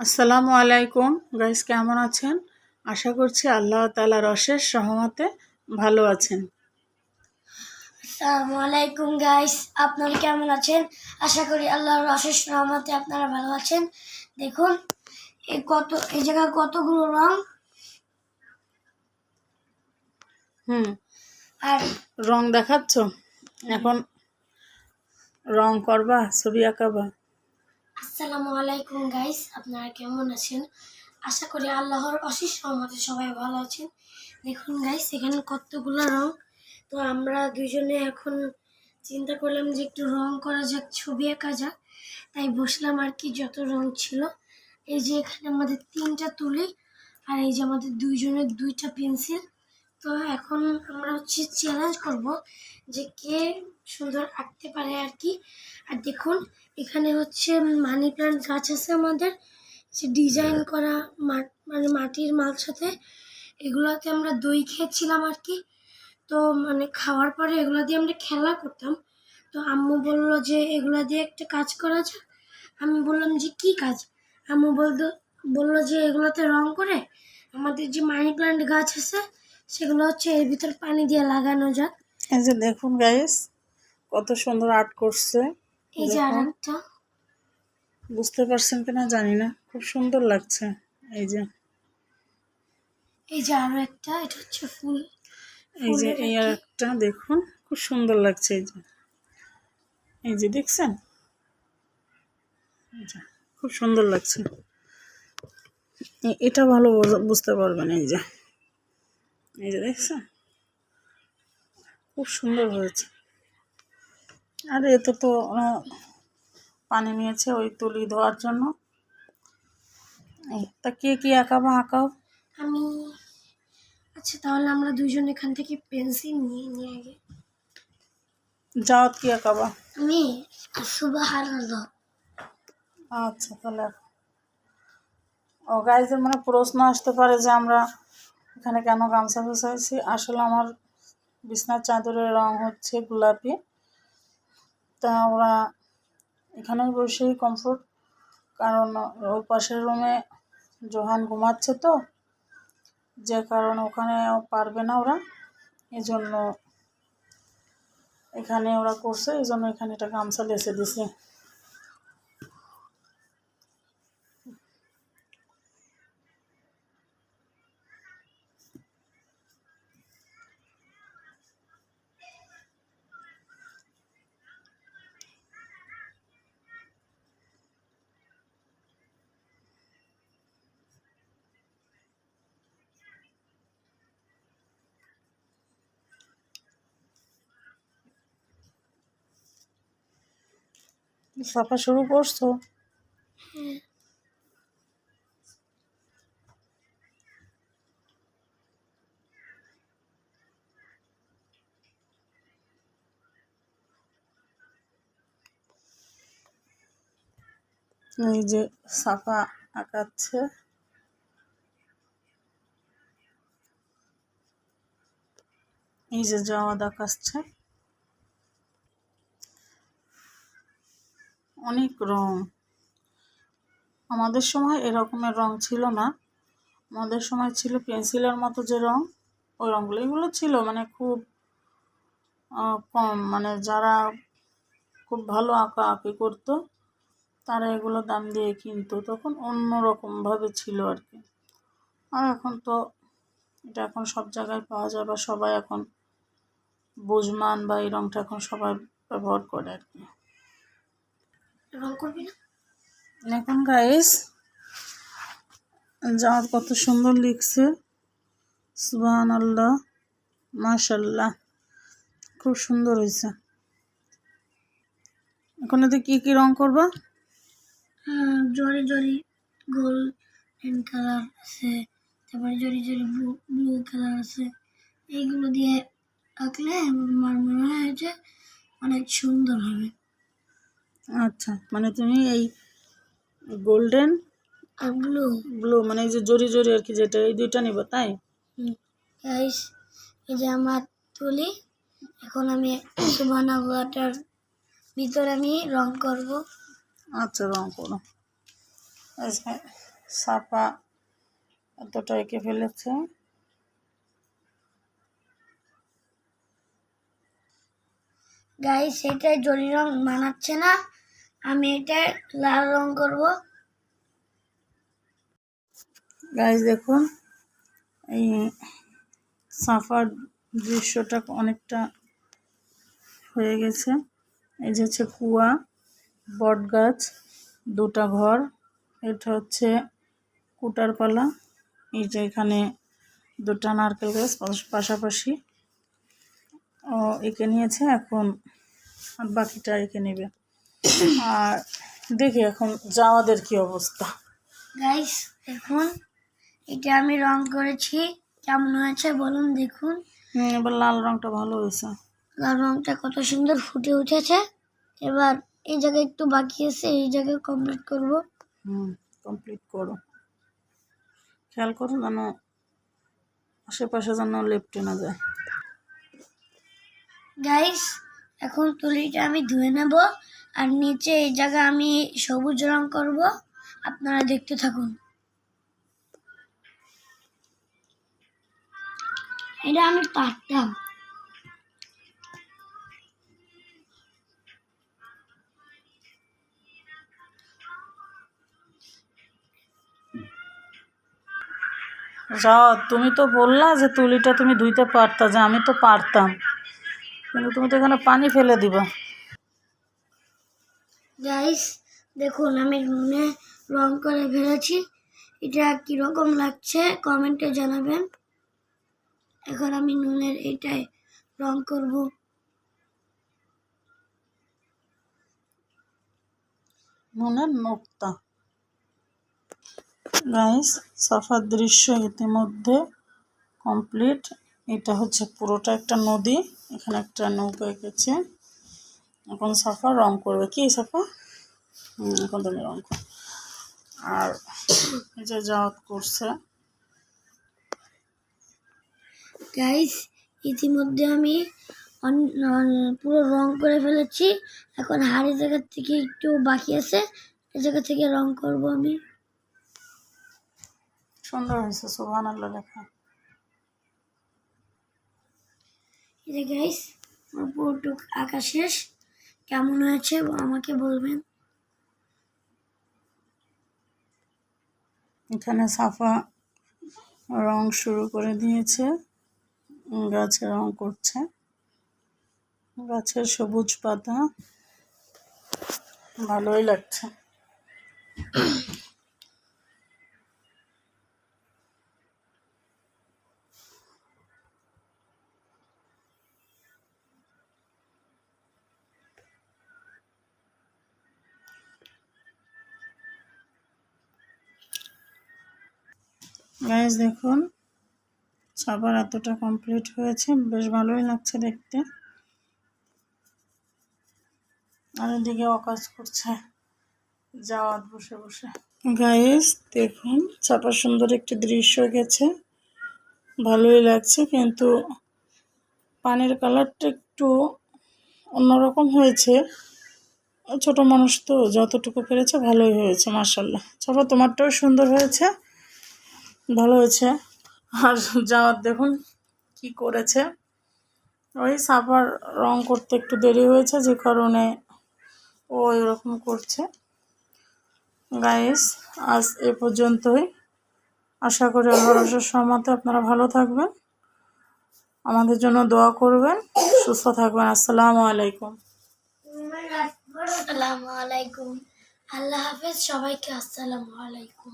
আসসালামু আলাইকুম। গাইস কেমন আছেন? আশা করছি আল্লাহ তালার অশেষ সহমতে ভালো আছেন। আসসালামু আলাইকুম গাইস আপনারা কেমন আছেন? আশা করি আল্লাহর অশেষ সহমতে আপনারা ভালো আছেন। দেখুন এই কত এই জায়গায় কতগুলো রং? হুম। আর রং দেখাচ্ছ? এখন রং করবা ছবি আঁকাবা? আসসালামু আলাইকুম গাইস আপনারা কেমন আছেন? আশা করি আল্লাহর অশেষ রহমতে সবাই ভালো আছেন। দেখুন গাইস এখানে কতগুলো রং। তো আমরা দুজনে এখন চিন্তা করলাম যে একটু রং করা যাক, ছবি আঁকা যাক। তাই বসলাম আর কি, যত রং ছিল। এই যে এখানে আমাদের তিনটা তুলি আর এই যে আমাদের দুইজনের দুইটা পেন্সিল। তো এখন আমরা হচ্ছে চ্যালেঞ্জ করব যে কে সুন্দর আঁকতে পারে আর কি। আর দেখুন এখানে হচ্ছে মানি প্লান্ট গাছ আছে আমাদের। যে ডিজাইন করা মা- মানে মাটির মাল সাথে। এগুলোতে আমরা দই খেয়েছিলাম আর কি। তো মানে খাওয়ার পরে এগুলো দিয়ে আমরা খেলা করতাম। তো আম্মু বলল যে এগুলো দিয়ে একটা কাজ করা যাক। আমি বললাম যে কি কাজ? আম্মু বলতো বলল যে এগুলোতে রং করে আমাদের যে মানি প্লান্ট গাছ আছে সেগুলো হচ্ছে এর ভিতর পানি দিয়ে লাগানো যাক। এই যে দেখুন গাইস কত সুন্দর আর্ট করছে। এই যে আর দেখুন। একটা বুঝতে পারছেন কিনা জানি না খুব সুন্দর লাগছে। এই যে। এই যে আরও একটা এটা হচ্ছে ফুল। এই যে এই একটা দেখুন খুব সুন্দর লাগছে এই যে। এই যে দেখছেন? খুব সুন্দর লাগছে। এটা ভালো বুঝতে পারবেন এই যে। এই যে দেখছেন খুব সুন্দর হয়েছে। আর এতে তো পানি নিয়েছে ওই তুলি ধোয়ার জন্য। তা কে কি আঁকাবা আঁকাও আমি আচ্ছা তাহলে আমরা দুইজন এখান থেকে পেন্সিল নিয়ে নিয়ে আগে। যাওয়াত কি আঁকাবা আমি সুবাহ আচ্ছা তাহলে। ও গাইজের মানে প্রশ্ন আসতে পারে যে আমরা এখানে কেন গামছা বসাইছি আসলে আমার বিছনার চাদরের রং হচ্ছে গোলাপি। তা ওরা এখানে বসেই কমফোর্ট কারণ ওই পাশের রুমে জোহান ঘুমাচ্ছে তো, যে কারণ ওখানে পারবে না ওরা। এই জন্য এখানে ওরা করছে এই জন্য এখানে একটা গামছা লেসে দিছে। ছাপা শুরু করছ? এই যে ছাপা আঁকাচ্ছে। এই যে জামা দেখাচ্ছে অনেক রং। আমাদের সময় এরকমের রং ছিল না। আমাদের সময় ছিল পেন্সিলের মতো যে রং, ওই রঙগুলো এগুলো ছিল। মানে খুব কম। মানে যারা খুব ভালো আঁকা আঁকি করতো, তারা এগুলো দাম দিয়ে কিনতো। তখন অন্য রকমভাবে ছিল আর কি। আর এখন তো এটা এখন সব জায়গায় পাওয়া যায় বা সবাই এখন বুঝমান বা এই রঙটা এখন সবাই ব্যবহার করে আর কি। রং করবি না? এখন গাইস যাওয়ার কত সুন্দর লিখছে। সুবহান আল্লাহ মাশাল্লাহ খুব সুন্দর হয়েছে। এখন এতে কি কি রং করবা? হ্যাঁ, জরি জরি গোল কালার আছে তারপরে জরি জরি ব্লু ব্লু কালার আছে। এইগুলো দিয়ে আঁকলে আমার মনে হয় যে অনেক সুন্দর হবে। আচ্ছা মানে তুমি এই গোল্ডেন আর ব্লু ব্লু মানে এই যে জরি জরি আর কি যেটা এই দুইটা নিব তাই? এই যে আমার তুলি এখন আমি সুবানা ওয়াটার ভিতরে আমি রং করব। আচ্ছা রং করো। সাপা এতটা এঁকে ফেলেছে। গাইস এটা জরি রং মানাচ্ছে না। আমি এটা লাল রং করব। গাইজ দেখুন, এই সাফার দৃশ্যটা অনেকটা হয়ে গেছে। এই যে হচ্ছে কুয়া, বট গাছ, দুটা ঘর, এটা হচ্ছে কুটারপালা এই যে এখানে দুটা নারকেল গাছ পাশ- পাশাপাশি। ও এঁকে নিয়েছে, এখন বাকিটা এঁকে নেবে। আর দেখি এখন যাওয়াদের কি অবস্থা। গাইস দেখুন এটা আমি রং করেছি। কেমন হয়েছে বলুন দেখুন। এবার লাল রংটা ভালো হয়েছে। লাল রংটা কত সুন্দর ফুটে উঠেছে। এবার এই জায়গায় একটু বাকি আছে এই জায়গায় কমপ্লিট করব। হুম কমপ্লিট করো। খেয়াল করো যেন আশেপাশে যেন লেপটে না যায়। গাইস এখন তুলিটা আমি ধুয়ে নেব আর নিচে এই জায়গা আমি সবুজ রং করব। আপনারা দেখতে থাকুন। এটা আমি পারতাম। যা তুমি তো বললা যে তুলিটা তুমি ধুইতে পারতা, যে আমি তো পারতাম। কিন্তু তুমি তো এখানে পানি ফেলে দিবা। গাইস দেখুন আমি নুনে রং করে ফেলেছি। এটা কীরকম লাগছে কমেন্টে জানাবেন। এখন আমি নুনের এটাই রং করব। নুনের নোক্তা। গাইস সাফার দৃশ্য ইতিমধ্যে কমপ্লিট এটা হচ্ছে পুরোটা একটা নদী এখানে একটা নৌকা এঁকেছে। এখন সাফা রং করবে। কি সাফা? এখন তুমি রং কর। আর যে জাওয়াত করছে। গাইস ইতিমধ্যে আমি পুরো রং করে ফেলেছি। এখন হাড়ি জায়গা থেকে একটু বাকি আছে। এই জায়গা থেকে রং করব আমি। সুন্দর হয়েছে সোহান আল্লাহ লেখা এই যে গাইস আমার পুরোটুক আঁকা শেষ। কেমন হয়েছে আমাকে বলবেন? এখানে সাফা রং শুরু করে দিয়েছে। গাছে রং করছে। গাছের সবুজ পাতা। ভালোই লাগছে। গাইজ দেখুন, সবার এতটা কমপ্লিট হয়েছে। বেশ ভালোই লাগছে দেখতে। আর এদিকে অকাজ করছে। যাওয়াত বসে বসে। গাইজ দেখুন চাপা সুন্দর একটি দৃশ্য গেছে। ভালোই লাগছে, কিন্তু পানির কালারটা একটু অন্যরকম হয়েছে। ছোট মানুষ তো যতটুকু পেরেছে, ভালোই হয়েছে মার্শাল্লাহ চাপা, তোমারটাও সুন্দর হয়েছে। ভালো হয়েছে। আর যাওয়ার দেখুন কি করেছে। ওই সাফার রং করতে একটু দেরি হয়েছে, যে কারণে ও এরকম করছে। গাইস আজ এ পর্যন্তই। আশা করি আল্লাহর অশেষ সহমতে আপনারা ভালো থাকবেন। আমাদের জন্য দোয়া করবেন। সুস্থ থাকবেন। আসসালামু আলাইকুম। আসসালামু আলাইকুম। আল্লাহ হাফেজ। সবাইকে আসসালামু আলাইকুম।